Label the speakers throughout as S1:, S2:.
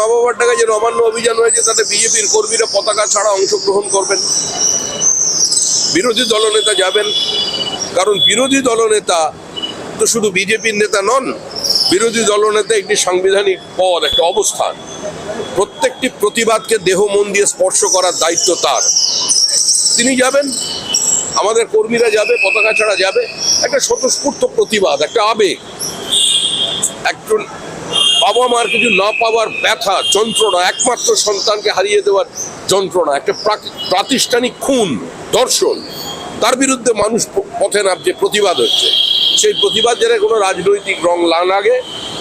S1: মা বাবার টাকা যে নবান্ন অভিযান হয়েছে, তাতে বিজেপির কর্মীরা পতাকা ছাড়া অংশগ্রহণ করবেন। বিরোধী দলনেতা যাবেন। কারণ বিরোধী দলনেতা তো শুধু বিজেপির নেতা নন, বিরোধী দলনেতা একটি সাংবিধানিক পদ, একটা অবস্থান। প্রত্যেকটি প্রতিবাদকে দেহ, মন দিয়ে স্পর্শ করার দায়িত্ব তার। তিনি যাবেন, আমাদের কর্মীরা যাবে, পতাকা ছাড়া যাবে। একটা স্বতঃস্ফূর্ত প্রতিবাদ, একটা আবেগ। একজন বাবা মার কিছু না পাওয়ার ব্যথা, যন্ত্রণা, একমাত্র সন্তানকে হারিয়ে দেওয়ার যন্ত্রণা, একটা প্রাতিষ্ঠানিক খুন দর্শন তার বিরুদ্ধে মানুষ পথে নামছে প্রতিবাদ হচ্ছে। সেই প্রতিবাদ যেন কোনো রাজনৈতিক রং না লাগে,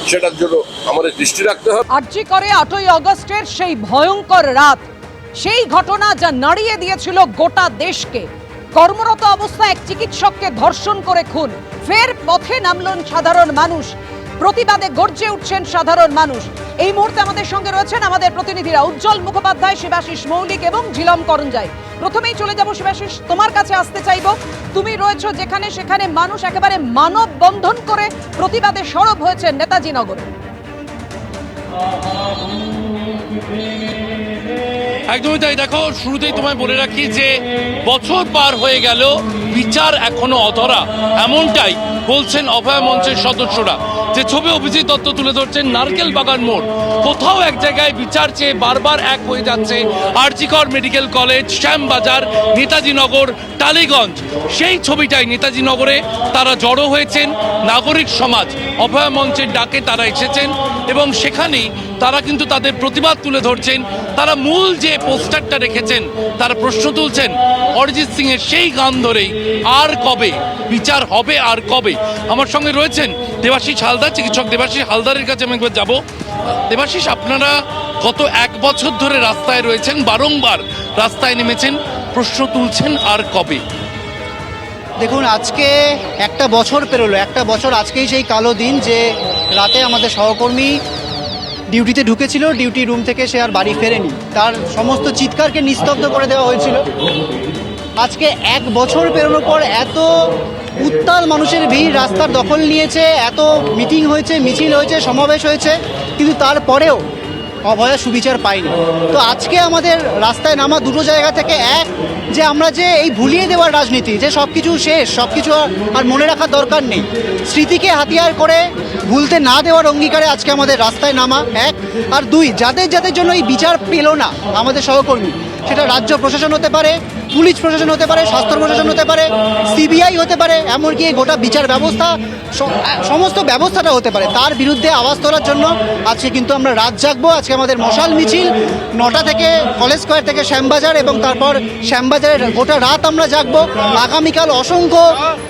S1: সেটার জন্য আমাদের দৃষ্টি রাখতে হবে।
S2: আর্জি করে আটই অগস্টের সেই ভয়ঙ্কর রাত, সেই ঘটনা যা নাড়িয়ে দিয়েছিল গোটা দেশকে। কর্মরত অবস্থায় এক চিকিৎসককে ধর্ষণ করে খুন। ফের পথে নামলেন সাধারণ মানুষ। প্রতিবাদে গর্জে উঠছেন সাধারণ মানুষ। এই মুহূর্তে আমাদের সঙ্গে রয়েছেন আমাদের প্রতিনিধিরা উজ্জ্বল মুখোপাধ্যায়, শিবাশিস মৌলিক এবং ঝিলম করঞ্জাই। প্রথমেই চলে যাব শিবাশিস, তোমার কাছে আসতে চাইব। তুমি রয়েছো যেখানে, সেখানে মানুষ একেবারে মানব বন্ধন করে প্রতিবাদে সরব হয়েছে নেতাজি নগরে।
S3: একদমই তাই। দেখো, শুরুতেই তোমায় বলে রাখি যে বছর পার হয়ে গেল, বিচার এখনও অধরা। এমনটাই বলছেন অভয় মঞ্চের সদস্যরা। যে ছবি অভিজিৎ দত্ত তুলে ধরছেন, নারকেল বাগান মোড়। কোথাও এক জায়গায় বিচার চেয়ে বারবার এক হয়ে যাচ্ছে আরজিকর মেডিকেল কলেজ, শ্যামবাজার নেতাজি নগর টালিগঞ্জ। সেই ছবিটাই নেতাজি নগরে তারা জড়ো হয়েছেন, নাগরিক সমাজ। অভয় মঞ্চের ডাকে তারা এসেছেন এবং সেখানেই তারা কিন্তু তাদের প্রতিবাদ তুলে ধরছেন। তারা মূল যে পোস্টারটা রেখেছেন, তারা প্রশ্ন তুলছেন, অরিজিৎ সিং এর সেই গান ধরেই আর কবে বিচার হবে আর কবে? আমার সঙ্গে রয়েছেন দেবাশিস হালদার, চিকিৎসক দেবাশিস হালদারের কাছে আমি একবার যাব। দেবাশিস, আপনারা গত এক বছর ধরে রাস্তায় রয়েছেন, বারংবার রাস্তায় নেমেছেন, প্রশ্ন তুলছেন আর কবে?
S4: দেখুন, আজকে একটা বছর পেরোলো, একটা বছর আজকেই সেই কালো দিন যে রাতে আমাদের সহকর্মী ডিউটিতে ঢুকেছিল, ডিউটি রুম থেকে সে আর বাড়ি ফেরেনি। তার সমস্ত চিৎকারকে নিস্তব্ধ করে দেওয়া হয়েছিল। আজকে এক বছর পেরোনোর পর এত উত্তাল মানুষের ভিড় রাস্তার দখল নিয়েছে, এত মিটিং হয়েছে, মিছিল হয়েছে, সমাবেশ হয়েছে, কিন্তু তারপরেও অভয়া সুবিচার পাইনি তো আজকে আমাদের রাস্তায় নামা দুটো জায়গা থেকে এক, যে আমরা যে এই ভুলিয়ে দেওয়ার রাজনীতি, যে সব কিছু শেষ সব কিছু আর- মনে রাখার দরকার নেই। স্মৃতিকে হাতিয়ার করে ভুলতে না দেওয়ার অঙ্গীকারে আজকে আমাদের রাস্তায় নামা এক। আর দুই, যাদের যাদের জন্য এই বিচার পেল না, আমাদের সহকর্মী সেটা রাজ্য প্রশাসন হতে পারে পুলিশ প্রশাসন হতে পারে স্বাস্থ্য প্রশাসন হতে পারে সিবিআই হতে পারে এমনকি এই গোটা বিচার ব্যবস্থা সমস্ত ব্যবস্থাটা হতে পারে। তার বিরুদ্ধে আওয়াজ তোলার জন্য আজকে কিন্তু আমরা রাত জাগবো। আজকে আমাদের মশাল মিছিল নটা থেকে কলেজ স্কোয়ার থেকে শ্যামবাজার এবং তারপর শ্যামবাজারের গোটা রাত আমরা জাগবো। আগামীকাল অসংখ্য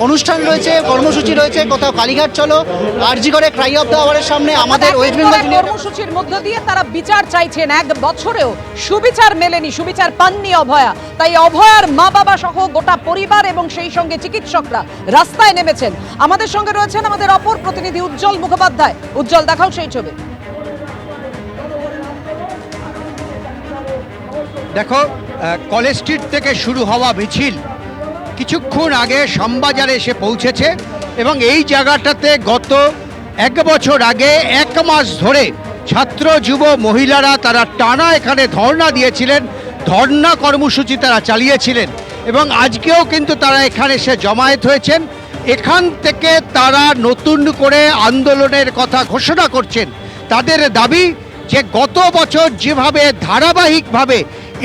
S4: অনুষ্ঠান রয়েছে কর্মসূচি রয়েছে কোথাও কালীঘাট চলো আরজি করে ক্রাই অফ দ্য আওয়ারের সামনে আমাদের ওয়েস্ট বেঙ্গল
S2: কর্মসূচির মধ্য দিয়ে তারা বিচার চাইছেন এক বছরেও সুবিচার মেলেনি সুবিচার পাননি অভয়া। তাই অভয়ার মা বাবা সহ গোটা পরিবার এবং সেই সঙ্গে চিকিৎসকরা রাস্তায় নেমেছেন। আমাদের সঙ্গে রয়েছেন আমাদের অপর প্রতিনিধি উজ্জ্বল মুখোপাধ্যায়। উজ্জ্বল, দেখাও সেই ছবি।
S5: দেখো কলেজ স্ট্রিট থেকে শুরু হওয়া মিছিল কিছুক্ষণ আগে শ্যামবাজারে এসে পৌঁছেছে এবং এই জায়গাটাতে গত এক বছর আগে এক মাস ধরে ছাত্র, যুব, মহিলারা তারা টানা এখানে ধর্ণা দিয়েছিলেন ধর্ণা কর্মসূচি তারা চালিয়েছিলেন এবং আজকেও কিন্তু তারা এখানে এসে জমায়েত হয়েছেন। এখান থেকে তারা নতুন করে আন্দোলনের কথা ঘোষণা করছেন। তাদের দাবি যে গত বছর যেভাবে ধারাবাহিকভাবে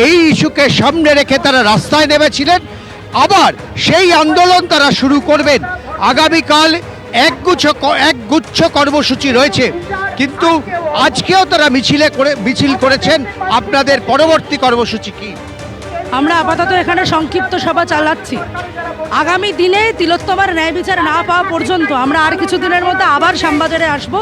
S5: এই ইস্যুকে সামনে রেখে তারা রাস্তায় নেমেছিলেন, আবার সেই আন্দোলন তারা শুরু করবেন। আগামীকাল একগুচ্ছ একগুচ্ছ কর্মসূচি রয়েছে। কিন্তু আজকেও তারা মিছিলে করে, মিছিল করেছেন। আপনাদের পরবর্তী কর্মসূচি কি?
S6: আমরা আপাতত এখানে সংক্ষিপ্ত সভা চালাচ্ছি। আগামী দিনে তিলোত্তমার ন্যায় বিচার না পাওয়া পর্যন্ত আমরা আর কিছু দিনের মধ্যে আবার শ্যামবাজারে আসব।